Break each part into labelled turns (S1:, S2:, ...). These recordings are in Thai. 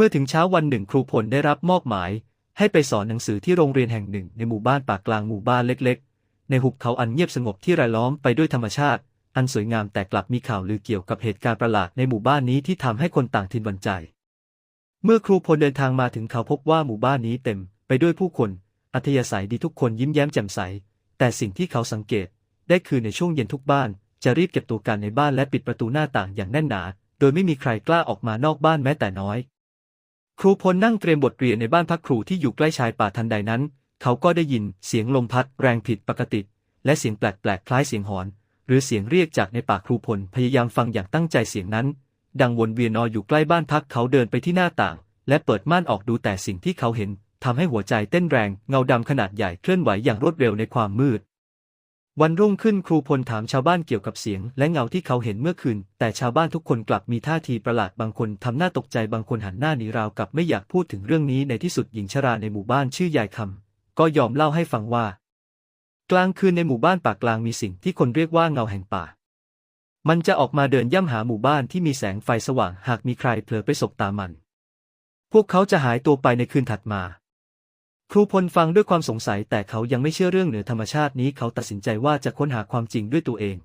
S1: เมื่อถึงเช้าวันหนึ่งครูพลได้รับมอบหมาย ให้ไปสอนหนังสือที่โรงเรียนแห่งหนึ่งในหมู่บ้านปากกลางหมู่บ้านเล็กๆ ในหุบเขาอันเงียบสงบที่รายล้อมไปด้วยธรรมชาติ อันสวยงามแต่กลับมีข่าวลือเกี่ยวกับเหตุการณ์ประหลาดในหมู่บ้านนี้ที่ทำให้คนต่างถิ่นหวั่นใจ เมื่อครูพลเดินทางมาถึงเขาพบว่าหมู่บ้านนี้เต็มไปด้วยผู้คน อัธยาศัยดีทุกคนยิ้มแย้มแจ่มใส แต่สิ่งที่เขาสังเกต ได้คือในช่วงเย็นทุกบ้านจะรีบเก็บตัวกันในบ้านและปิดประตูหน้าต่างอย่างแน่นหนา โดยไม่มีใครกล้าออกมานอกบ้านแม้แต่น้อย ครูพลนั่งเตรียมบทเรียนในบ้านพักครูที่อยู่ใกล้ชายป่าทันใดนั้น เขาก็ได้ยินเสียงลมพัดแรงผิดปกติ และเสียงแปลกๆคล้ายเสียงหอน หรือเสียงเรียกจากในปากครูพลพยายามฟังอย่างตั้งใจเสียงนั้น ดังวนเวียนนออยู่ใกล้บ้านพักเขาเดินไปที่หน้าต่าง และเปิดม่านออกดูแต่สิ่งที่เขาเห็นทำให้หัวใจเต้นแรงเงาดำขนาดใหญ่เคลื่อนไหวอย่างรวดเร็วในความมืด วันรุ่งขึ้นครูพลถามชาวบ้านเกี่ยวกับเสียง และเงาที่เขาเห็นเมื่อคืน แต่ชาวบ้านทุกคนกลับมีท่าทีประหลาดบางคนทำหน้าตกใจบางคนหันหน้าหนีราวกับไม่อยากพูดถึงเรื่องนี้ในที่สุดหญิงชราในหมู่บ้านชื่อยายคำก็ยอมเล่าให้ฟังว่า กลางคืนในหมู่บ้านป่ากลางมีสิ่งที่คนเรียกว่าเงาแห่งป่า มันจะออกมาเดินย่ำหาหมู่บ้านที่มีแสงไฟสว่าง หากมีใครเผลอไปสบตามัน พวกเขาจะหายตัวไปในคืนถัดมา ครูพลฟังด้วยความสงสัยแต่เขายังไม่เชื่อเรื่องเหนือธรรมชาตินี้เขาตัดสินใจว่าจะค้นหาความจริงด้วยตัวเอง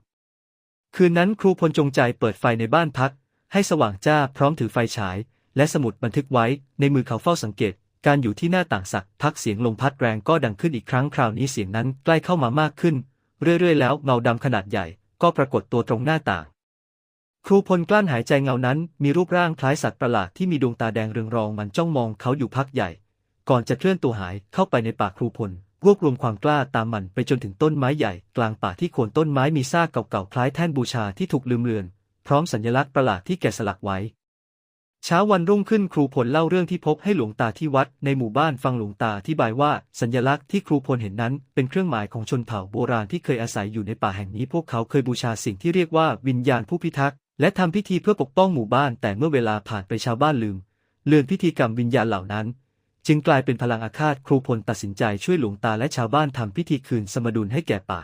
S1: คืนนั้นครูพลจงใจเปิดไฟในบ้านพัก ให้สว่างจ้าพร้อมถือไฟฉาย และสมุดบันทึกไว้ ในมือเขาเฝ้าสังเกต การอยู่ที่หน้าต่างสักพักเสียงลมพัดแรงก็ดังขึ้นอีกครั้งคราวนี้เสียงนั้นใกล้เข้ามามากขึ้น เรื่อยๆ แล้วเงาดำขนาดใหญ่ ก็ปรากฏตัวตรงหน้าต่าง ครูพลกลั้นหายใจเงานั้น มีรูปร่างคล้ายสัตว์ประหลาดที่มีดวงตาแดงเรืองรองมันจ้องมองเขาอยู่พักใหญ่ ก่อนจะเคลื่อนตัวหายเข้าไปในป่าครูพล รวบรวมความกล้าตามมันไปจนถึงต้นไม้ใหญ่กลางป่าที่โคนต้นไม้มีซากเก่าๆคล้ายแท่นบูชาที่ถูกลืมเลือน พร้อมสัญลักษณ์ประหลาดที่แกะสลักไว้เช้าวันรุ่งขึ้นครูพลเล่าเรื่องที่พบให้หลวงตาที่วัดในหมู่บ้านฟังหลวงตาอธิบายว่าสัญลักษณ์ที่ครูพลเห็นนั้นเป็นเครื่องหมายของชนเผ่าโบราณที่เคยอาศัยอยู่ในป่าแห่งนี้พวกเขาเคยบูชาสิ่งที่เรียกว่าวิญญาณผู้พิทักษ์และทำพิธีเพื่อปกป้องหมู่บ้านแต่เมื่อเวลาผ่านไปชาวบ้านลืม เลือนพิธีกรรมวิญญาณเหล่านั้น จึงกลายเป็นพลังอาฆาตครูพลตัดสินใจช่วยหลวงตาและชาวบ้านทำพิธีคืนสมดุลให้แก่ป่า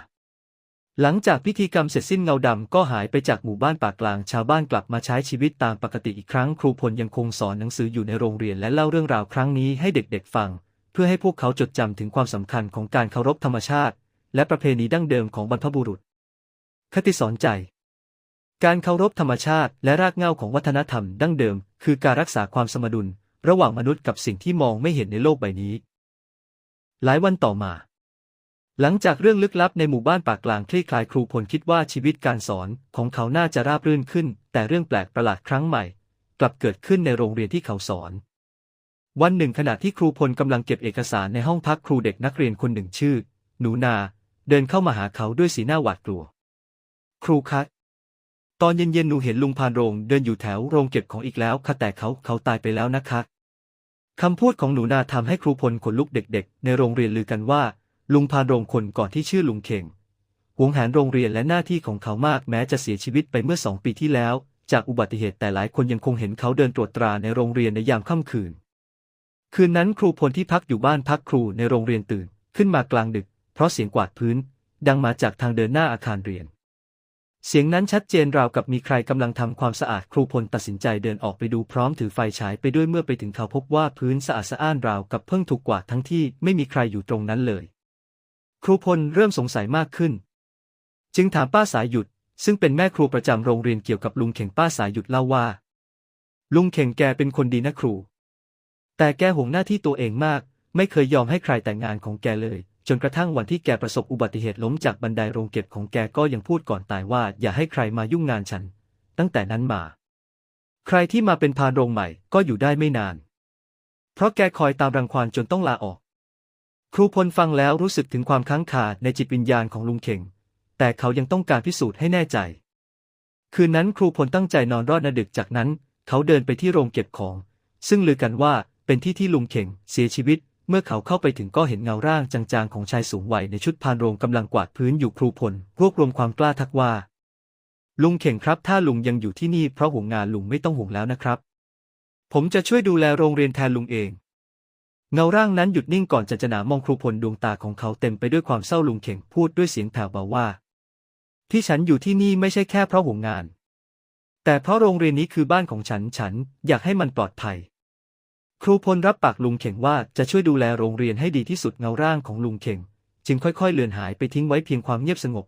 S1: หลังจากพิธีกรรมเสร็จสิ้นเงาดำก็หายไปจากหมู่บ้านป่ากลาง ชาวบ้านกลับมาใช้ชีวิตตามปกติอีกครั้ง ครูพลยังคงสอนหนังสืออยู่ในโรงเรียนและเล่าเรื่องราวครั้งนี้ให้เด็กๆฟัง เพื่อให้พวกเขาจดจำถึงความสำคัญของการเคารพธรรมชาติ และประเพณีดั้งเดิมของบรรพบุรุษ คติสอนใจการเคารพธรรมชาติและรากเหง้าของวัฒนธรรมดั้งเดิม คือการรักษาความสมดุล ระหว่างมนุษย์กับสิ่งที่มองไม่เห็นในโลกใบนี้ หลายวันต่อมา หลังจากเรื่องลึกลับในหมู่บ้านปากกลางคลี่คลายครูพลคิดว่าชีวิตการสอนของเขาน่าจะราบรื่นขึ้น แต่เรื่องแปลกประหลาดครั้งใหม่ กลับเกิดขึ้นในโรงเรียนที่เขาสอน วันหนึ่งขณะที่ครูพลกำลังเก็บเอกสารในห้องพักครูเด็กนักเรียนคนหนึ่งชื่อ หนูนา เดินเข้ามาหาเขาด้วยสีหน้าหวาดกลัว ครูคะ ตอนเย็นๆ หนูเห็นลุงพานโรงเดินอยู่แถวโรงเก็บของอีกแล้วค่ะแต่เขาเขาตายไปแล้วนะคะคำพูดของหนูนาทำให้ครูพลขนลุกเด็กๆ ในโรงเรียนลือกันว่า ลุงพานโรงคนก่อนที่ชื่อลุงเข่งหวงแหนโรงเรียนและหน้าที่ของเขามากแม้จะเสียชีวิตไปเมื่อสองปีที่แล้ว จากอุบัติเหตุแต่หลายคนยังคงเห็นเขาเดินตรวจตราในโรงเรียนในยามค่ำคืน คืนนั้นครูพลที่พักอยู่บ้านพักครูในโรงเรียนตื่น ขึ้นมากลางดึก เพราะเสียงกวาดพื้น ดังมาจากทางเดินหน้าอาคารเรียน เสียงนั้นชัดเจนราวกับมีใครกำลังทำความสะอาดครูพลตัดสินใจเดินออกไปดูพร้อมถือไฟฉายไปด้วยเมื่อไปถึงเขาพบว่าพื้นสะอาดสะอ้านราวกับเพิ่งถูกกวาดทั้งที่ไม่มีใครอยู่ตรงนั้นเลย ครูพลเริ่มสงสัยมากขึ้น จึงถามป้าสายหยุด ซึ่งเป็นแม่ครูประจำโรงเรียนเกี่ยวกับลุงเข่งป้าสายหยุดเล่าว่า ลุงเข่งแกเป็นคนดีนะครู แต่แกห่วงหน้าที่ตัวเองมาก ไม่เคยยอมให้ใครแต่งงานของแกเลย จนกระทั่งวันที่แกประสบอุบัติเหตุล้มจากบันไดโรงเก็บของแกก็ยังพูดก่อนตายว่าอย่าให้ใครมายุ่งงานฉัน ตั้งแต่นั้นมา ใครที่มาเป็นพานโรงใหม่ก็อยู่ได้ไม่นาน เพราะแกคอยตามรังควานจนต้องลาออก ครูพลฟังแล้วรู้สึกถึงความค้างคาในจิตวิญญาณของลุงเข่ง แต่เขายังต้องการพิสูจน์ให้แน่ใจ คืนนั้นครูพลตั้งใจนอนรอดนาดึกจากนั้น เขาเดินไปที่โรงเก็บของ ซึ่งลือกันว่าเป็นที่ที่ลุงเข่งเสียชีวิต เมื่อเขาเข้าไปถึงก็เห็นเงาร่างจางๆของชายสูงวัยในชุดพานโรงกำลังกวาดพื้นอยู่ครูพลรวบรวมความกล้าทักว่า ลุงเข่งครับถ้าลุงยังอยู่ที่นี่เพราะห่วงงานลุงไม่ต้องห่วงแล้วนะครับ ผมจะช่วยดูแลโรงเรียนแทนลุงเอง เงาร่างนั้นหยุดนิ่งก่อนจะจนามองครูพลดวงตาของเขาเต็มไปด้วยความเศร้าลุงเข่งพูดด้วยเสียงแผ่วเบาว่า ที่ฉันอยู่ที่นี่ไม่ใช่แค่เพราะห่วงงาน แต่เพราะโรงเรียนนี้คือบ้านของฉันฉันอยากให้มันปลอดภัย ครูพลรับปากลุงเข่งว่าจะช่วยดูแลโรงเรียนให้ดีที่สุดเงาร่างของลุงเข่ง จึงค่อยๆ เลือนหายไปทิ้งไว้เพียงความเงียบสงบ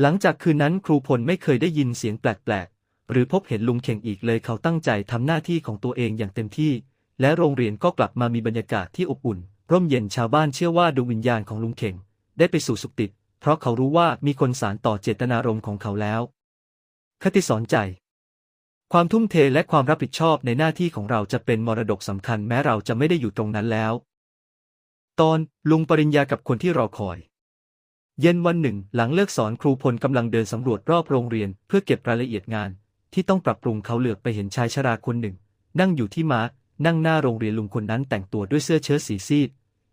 S1: หลังจากคืนนั้นครูพลไม่เคยได้ยินเสียงแปลกๆ หรือพบเห็นลุงเข่งอีกเลยเขาตั้งใจทำหน้าที่ของตัวเองอย่างเต็มที่ และโรงเรียนก็กลับมามีบรรยากาศที่อบอุ่น ร่มเย็นชาวบ้านเชื่อว่าดวงวิญญาณของลุงเข่ง ได้ไปสู่สุคติ เพราะเขารู้ว่ามีคนสารต่อเจตนารมณ์ของเขาแล้ว คติสอนใจ ความทุ่มเทและความรับผิดชอบในหน้าที่ของเราจะเป็นมรดกสำคัญแม้เราจะไม่ได้อยู่ตรงนั้นแล้ว ตอนลุงปริญญากับคนที่รอคอย เย็นวันหนึ่ง หลังเลิกสอนครูพลกำลังเดินสำรวจรอบโรงเรียนเพื่อเก็บรายละเอียดงาน ที่ต้องปรับปรุงเขาเหลือบไปเห็นชายชราคนหนึ่ง นั่งอยู่ที่ม้านั่งหน้าโรงเรียนลุงคนนั้นแต่งตัวด้วยเสื้อเชิ้ตสีซีด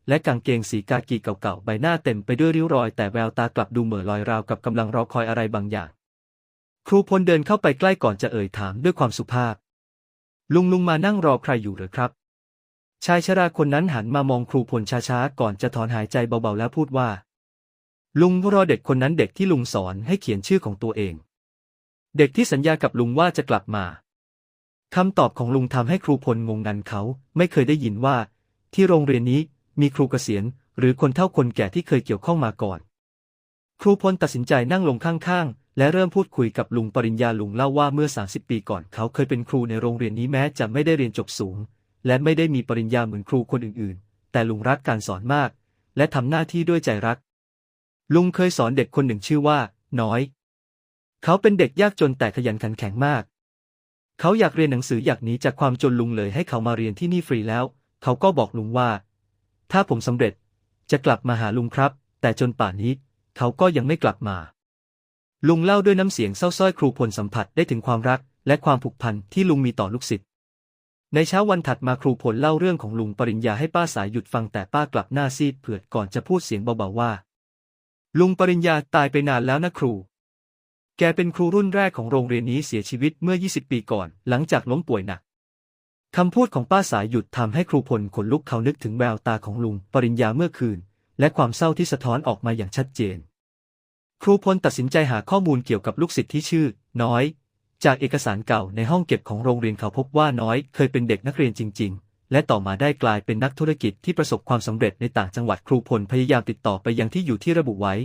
S1: และกางเกงสีกากีเก่าๆใบหน้าเต็มไปด้วยริ้วรอย แต่แววตากลับดูเหม่อลอยราวกับกำลังรอคอยอะไรบางอย่าง ครูพลเดินเข้าไปใกล้ก่อนจะเอ่ยถามด้วยความสุภาพ ลุงลุงมานั่งรอใครอยู่เหรือครับ ชายชราคนนั้นหันมามองครูพลช้าๆ ก่อนจะถอนหายใจเบาๆแล้วพูดว่า ลุงรอเด็กคนนั้นเด็กที่ลุงสอนให้เขียนชื่อของตัวเอง เด็กที่สัญญากับลุงว่าจะกลับมาคำตอบของลุงทำให้ครูพลงงงันเขา ไม่เคยได้ยินว่า ที่โรงเรียนนี้มีครูเกษียณ หรือคนเฒ่าคนแก่ที่เคยเกี่ยวข้องมาก่อน ครูพลตัดสินใจนั่งลงข้างๆ และเริ่มพูดคุยกับลุงปริญญาลุงเล่าว่าเมื่อ 30 ปีก่อนเขาเคยเป็นครูในโรงเรียนนี้แม้จะไม่ได้เรียนจบสูง และไม่ได้มีปริญญาเหมือนครูคนอื่นๆ แต่ลุงรักการสอนมาก และทำหน้าที่ด้วยใจรัก ลุงเคยสอนเด็กคนหนึ่งชื่อว่า น้อย เขาเป็นเด็กยากจนแต่ขยันขันแข็งมาก เขาอยากเรียนหนังสืออยากหนีจากความจนลุงเลยให้เขามาเรียนที่นี่ฟรีแล้ว เขาก็บอกลุงว่า ถ้าผมสำเร็จจะกลับมาหาลุงครับ แต่จนป่านนี้ เขาก็ยังไม่กลับมา ลุงเล่าด้วยน้ำเสียงเศร้าส้อยครูพลสัมผัสได้ถึงความรัก และความผูกพันที่ลุงมีต่อลูกศิษย์ ในเช้าวันถัดมาครูพลเล่าเรื่องของลุงปริญญาให้ป้าสายหยุดฟังแต่ป้ากลับหน้าซีดเผือดก่อนจะพูดเสียงเบาๆว่า ลุงปริญญาตายไปนานแล้วนะครู แกเป็นครูรุ่นแรกของโรงเรียนนี้เสียชีวิตเมื่อ 20 ปีก่อน หลังจากล้มป่วยหนักคำพูดของป้าสายหยุดทำให้ครูพลขนลุกเขานึกถึงแววตาของลุงปริญญาเมื่อคืน และความเศร้าที่สะท้อนออกมาอย่างชัดเจน ครูพลตัดสินใจหาข้อมูลเกี่ยวกับลูกศิษย์ที่ชื่อ น้อย จากเอกสารเก่าในห้องเก็บของโรงเรียนเขาพบว่าน้อยเคยเป็นเด็กนักเรียนจริง ๆ และต่อมาได้กลายเป็นนักธุรกิจที่ประสบความสำเร็จในต่างจังหวัดครูพลพยายามติดต่อไปยังที่อยู่ที่ระบุไว้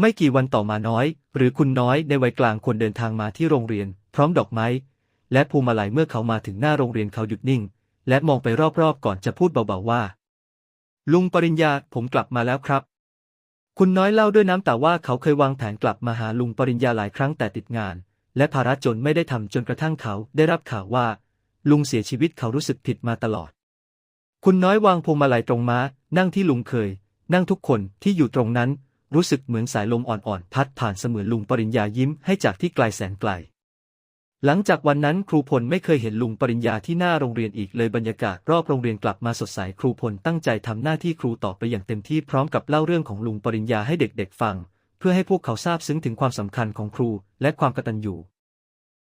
S1: ไม่กี่วันต่อมาน้อย หรือคุณน้อยในวัยกลางคนเดินทางมาที่โรงเรียน พร้อมดอกไม้ และพวงมาลัยเมื่อเขามาถึงหน้าโรงเรียนเขาหยุดนิ่ง และมองไปรอบๆก่อนจะพูดเบาๆว่า ลุงปริญญาผมกลับมาแล้วครับ คุณน้อยเล่าด้วยน้ำตาว่าเขาเคยวางแผนกลับมาหาลุงปริญญาหลายครั้งแต่ติดงาน และภาระจนไม่ได้ทำจนกระทั่งเขาได้รับข่าวว่า ลุงเสียชีวิตเขารู้สึกผิดมาตลอด คุณน้อยวางพวงมาลัยตรงม้า นั่งที่ลุงเคย นั่งทุกคนที่อยู่ตรงนั้น รู้สึกเหมือนสายลมอ่อนๆพัดผ่านเสมือนลุงปริญญายิ้มให้จากที่ไกลแสนไกล หลังจากวันนั้นครูพลไม่เคยเห็นลุงปริญญาที่หน้าโรงเรียนอีกเลยบรรยากาศรอบโรงเรียนกลับมาสดใสครูพลตั้งใจทำหน้าที่ครูต่อไปอย่างเต็มที่พร้อมกับเล่าเรื่องของลุงปริญญาให้เด็กๆฟัง เพื่อให้พวกเขาทราบซึ้งถึงความสำคัญของครูและความกตัญญู